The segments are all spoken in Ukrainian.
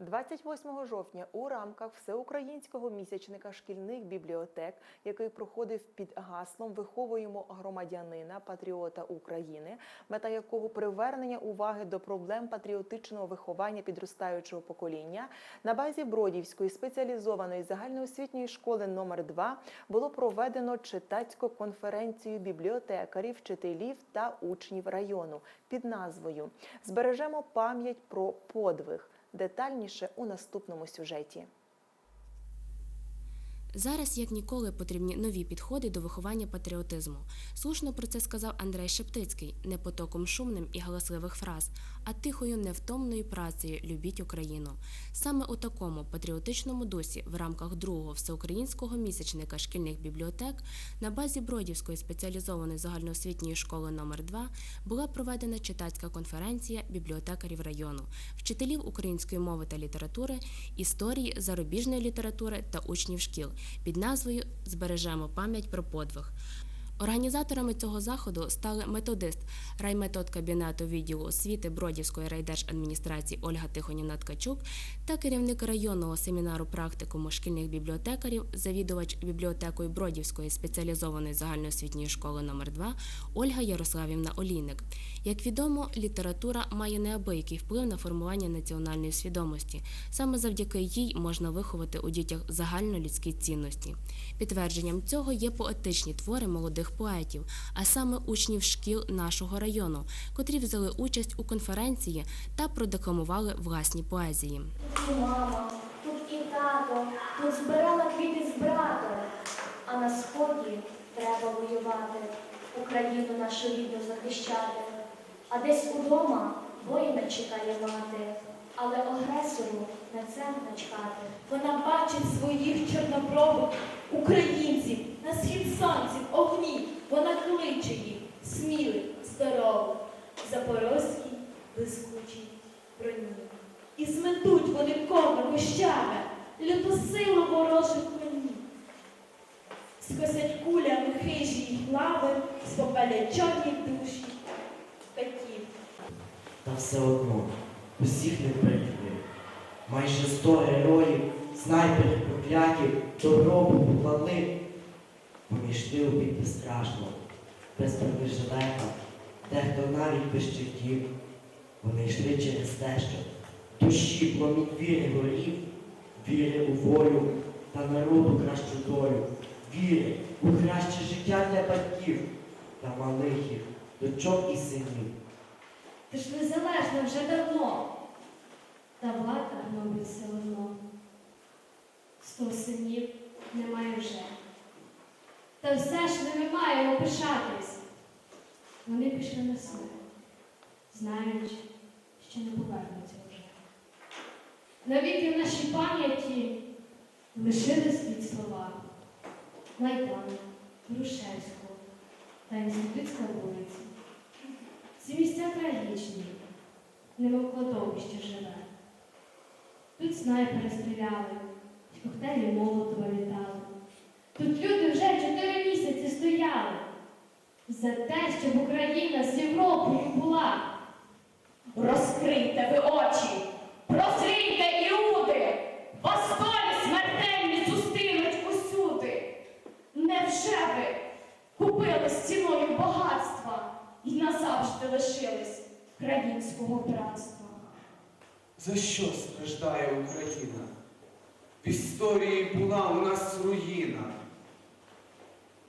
28 жовтня у рамках всеукраїнського місячника шкільних бібліотек, який проходив під гаслом Виховуємо громадянина патріота України, мета якого привернення уваги до проблем патріотичного виховання підростаючого покоління, на базі Бродівської спеціалізованої загальноосвітньої школи номер 2 було проведено читацьку конференцію бібліотекарів, вчителів та учнів району під назвою Збережемо пам'ять про подвиг. Детальніше у наступному сюжеті. Зараз як ніколи потрібні нові підходи до виховання патріотизму. Слушно про це сказав Андрей Шептицький не потоком шумним і галасливих фраз, а тихою невтомною працею Любіть Україну. Саме у такому патріотичному дусі в рамках другого всеукраїнського місячника шкільних бібліотек на базі Бродівської спеціалізованої загальноосвітньої школи номер 2 була проведена читацька конференція бібліотекарів району, вчителів української мови та літератури, історії, зарубіжної літератури та учнів шкіл під назвою Збережемо пам'ять про подвиг. Організаторами цього заходу стали методист райметод кабінету відділу освіти Бродівської райдержадміністрації Ольга Тихонівна Ткачук та керівник районного семінару практикуму шкільних бібліотекарів, завідувач бібліотекою Бродівської спеціалізованої загальноосвітньої школи номер 2 Ольга Ярославівна Олійник. Як відомо, література має неабиякий вплив на формування національної свідомості. Саме завдяки їй можна виховати у дітях загальнолюдські цінності. Підтвердженням цього є поетичні твори молодих поетів, а саме учнів шкіл нашого району, котрі взяли участь у конференції та продекламували власні поезії. Мама, тут і тато, тут збирала квіти з братом. А на сході треба воювати, Україну нашу рідну захищати. А десь удома воїна чекає мати, але агресору на це начхати. Вона бачить своїх чорнобрових українців на схід сонців, огні. Вона кличе їх, смілих, здорових, запорозькій, блискучій броні. І зметуть вони коми гущами, люту силу ворожих конів. Скосять кулями хижі їх лави, спопалять чорні душі катів. Та все одно усіх не прикрив. Майже сто героїв, снайперів проклятів, до гробу поклали. Поміж тил страшно, без бронежилета, дехто навіть без щитів. Вони йшли через те, що душі пломінь віри горів, віри у волю та народу кращу долю, віри у краще життя для батьків та малих їх, дочок і синів. Ти ж незалежна вже давно. Та влада, мабуть, все одно. Сто синів немає вже. Та все ж ними маємо пишатись. Вони пішли на смерть, знаючи, що не повернуться вже. Навіки в нашій пам'яті лишили світ слова Майдан, Грушевського та Інститутська вулиця. Ці місця трагічні, немов кладовище живе. Тут снайпери стріляли, коктейлі молотова літали. Тут люди за те, щоб Україна з Європою була. Розкрийте ви очі, прозрійте іуди, вас долі смертельні зустрінуть усюди. Невже ви купили ціною багатства і назавжди лишились країнського братства? За що страждає Україна? В історії була у нас руїна.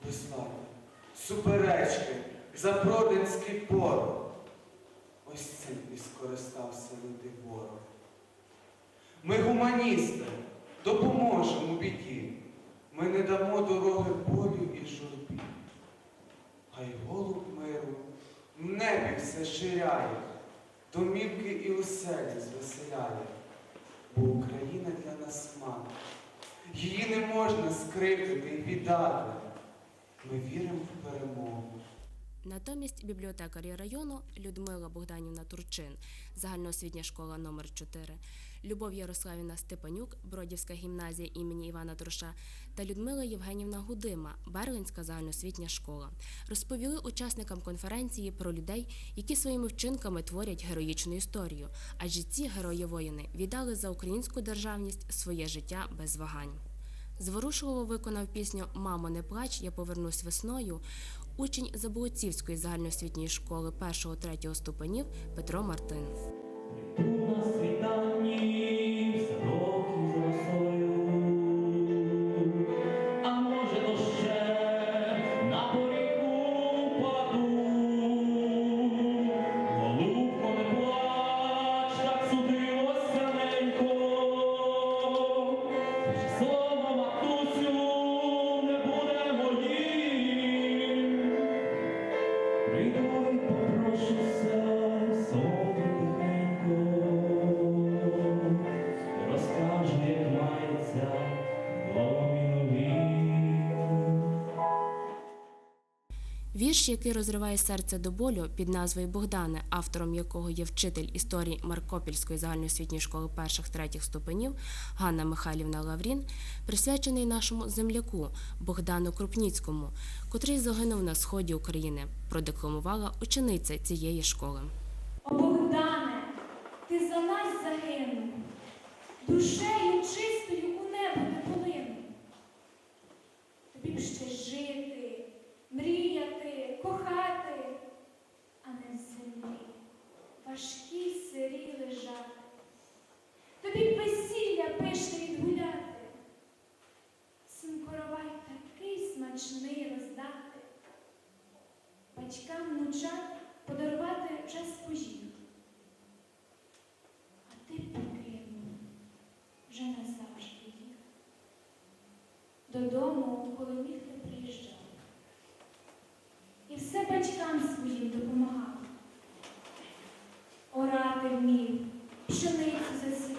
Безлади, суперечки, запроданський порох. Ось цим і скористався лютий ворог. Ми гуманісти, допоможемо біді. Ми не дамо дороги болю і журбі. Хай голуб миру в небі все ширяє, домівки і оселі звеселяє, бо Україна для нас мати. Її не можна скривдити і віддати. Ми віримо в перемогу. Натомість бібліотекарі району Людмила Богданівна Турчин, загальноосвітня школа номер 4 Любов Ярославівна Степанюк, Бродівська гімназія імені Івана Труша та Людмила Євгенівна Гудима, Берлинська загальноосвітня школа, розповіли учасникам конференції про людей, які своїми вчинками творять героїчну історію, адже ці герої-воїни віддали за українську державність своє життя без вагань. Зворушливо виконав пісню Мамо, не плач, я повернусь весною. Учень Заболоцівської загальноосвітньої школи 1-3 ступенів Петро Мартин. Вірш, який розриває серце до болю під назвою Богдане, автором якого є вчитель історії Маркопільської загальноосвітньої школи перших-третіх ступенів Ганна Михайлівна Лаврін, присвячений нашому земляку Богдану Крупніцькому, котрий загинув на сході України, продекламувала учениця цієї школи. О Богдане, ти за нас загинув, душею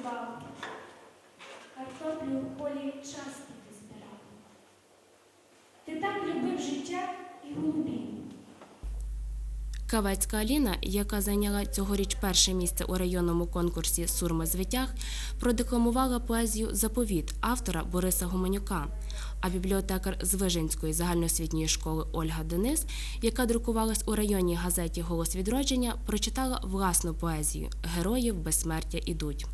пшеницю картоплю в полі часто ти збирав. Ти так любив життя і голубів. Кавецька Аліна, яка зайняла цьогоріч перше місце у районному конкурсі Сурма звитяг, продекламувала поезію Заповіт автора Бориса Гуменюка. А бібліотекар з Вижинської загальноосвітньої школи Ольга Денис, яка друкувалась у районній газеті Голос відродження, прочитала власну поезію Героїв безсмертя ідуть.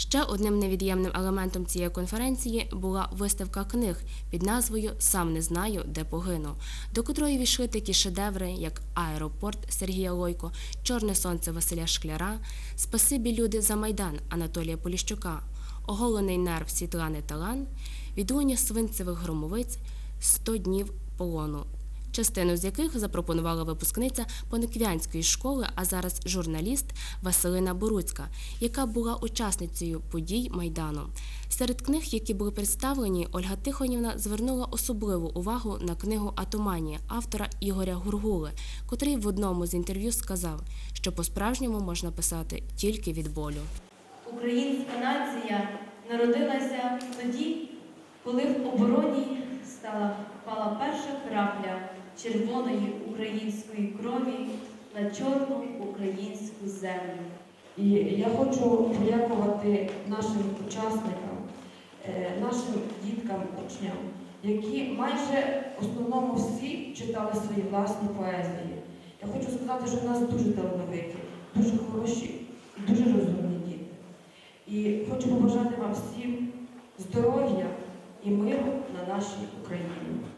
Ще одним невід'ємним елементом цієї конференції була виставка книг під назвою Сам не знаю, де погину, до котрої війшли такі шедеври, як Аеропорт Сергія Лойко, Чорне сонце Василя Шкляра, Спасибі люди за Майдан Анатолія Поліщука, Оголений нерв Світлани Талан, Відлуння свинцевих громовиць, «100 днів полону частину з яких запропонувала випускниця Пониквянської школи, а зараз журналіст Василина Боруцька, яка була учасницею подій Майдану. Серед книг, які були представлені, Ольга Тихонівна звернула особливу увагу на книгу Атоманія автора Ігоря Гургули, котрий в одному з інтерв'ю сказав, що по-справжньому можна писати тільки від болю. Українська нація народилася тоді, коли в обороні стала впала перша крапля червоної української крові на чорну українську землю. І я хочу подякувати нашим учасникам, е, нашим діткам, учням, які майже в основному всі читали свої власні поезії. Я хочу сказати, що в нас дуже талановиті, дуже хороші і дуже розумні діти. І хочу побажати вам всім здоров'я і миру на нашій Україні.